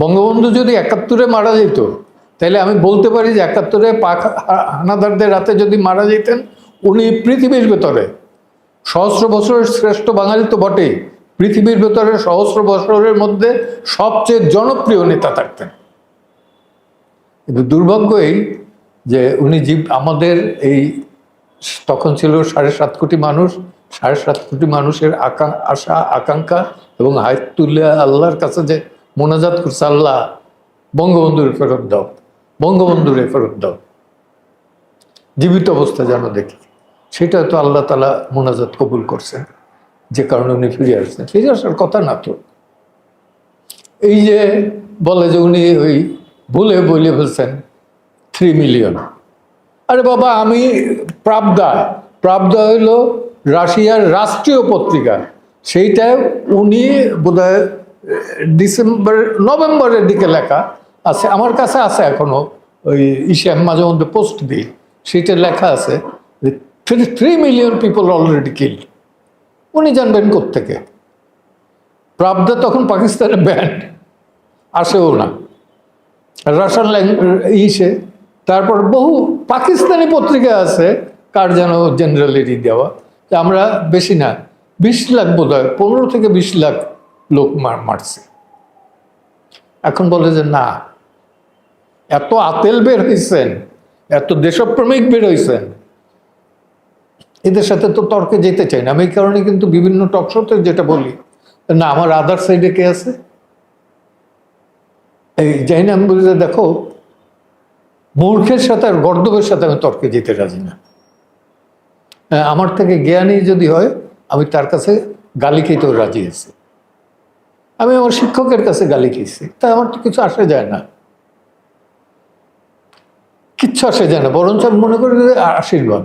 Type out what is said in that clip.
বঙ্গবন্ধু যদি একাত্তরে মারা যেত, তাহলে আমি বলতে পারি যে একাত্তরে পাক হানাদারদের রাতে যদি মারা যেতেন, উনি পৃথিবীর ভেতরে। সহস্র বছরের শ্রেষ্ঠ বাঙালি তো বটেই, পৃথিবীর ভেতরে সহস্র বছরের মধ্যে সবচেয়ে জনপ্রিয় নেতা থাকতেন। কিন্তু দুর্ভাগ্য এই যে উনি জীব, আমাদের এই তখন ছিল সাড়ে সাত কোটি মানুষ, সাড়ে সাত কোটি মানুষের আশা, আকাঙ্ক্ষা এবং হাত তুলে আল্লাহর কাছে যে মোনাজাত করছে আল্লাহ, বঙ্গবন্ধুরে ফেরত দাও, বঙ্গবন্ধুরে ফেরত দাও। জীবিত অবস্থা যেন দেখি, সেটা তো আল্লাহ তালা মোনাজাত কবুল করছেন, যে কারণে উনি ফিরে আসছেন। ফিরে আসার কথা না তো। এই যে বলে যে উনি ওই ভুলে বলে ফেলছেন থ্রি মিলিয়ন আরে বাবা, আমি প্রাবদা প্রাবদা হইল রাশিয়ার রাষ্ট্রীয় পত্রিকা সেইটায় উনি বোধহয় ডিসেম্বর, নভেম্বরের দিকে লেখা আছে। আমার কাছে আছে এখনও ওই ইসে মাঝে মধ্যে পোস্ট দিই। সেইটা লেখা আছে three three million people already killed উনি জানবেন কোত্থেকে? প্রাবদা তখন পাকিস্তানে ব্যান্ড আসেও না। রাশিয়ান ইসে তারপর বহু পাকিস্তানি পত্রিকা আছে, কার যেন জেনারেলেরই দেওয়া। যে আমরা বেশি না, বিশ লাখ বোধ হয় পনেরো থেকে বিশ লাখ লোক মার- মারছে। এখন বলে যে, না, এত আতেল বের হয়েছেন এত দেশপ্রেমিক বের হয়েছেন এদের সাথে তো তর্কে যেতে চাই না। আমি এই কারণে কিন্তু বিভিন্ন টকশোতে যেটা বলি, না, আমার আদার সাইডে কে আছে? এই যাই না, আমি বলি যে, দেখো, মূর্খের সাথে আর গর্দবের সাথে আমি তর্কে যেতে রাজি না। আমার থেকে জ্ঞানী যদি হয়, আমি তার কাছে গালি খেতেও রাজি আছি। আমি আমার শিক্ষকের কাছে গালি খেয়েছি তা আমার তো কিছু আসে যায় না। কিচ্ছু আসে যায় না। বরঞ্চ মনে করি আশীর্বাদ।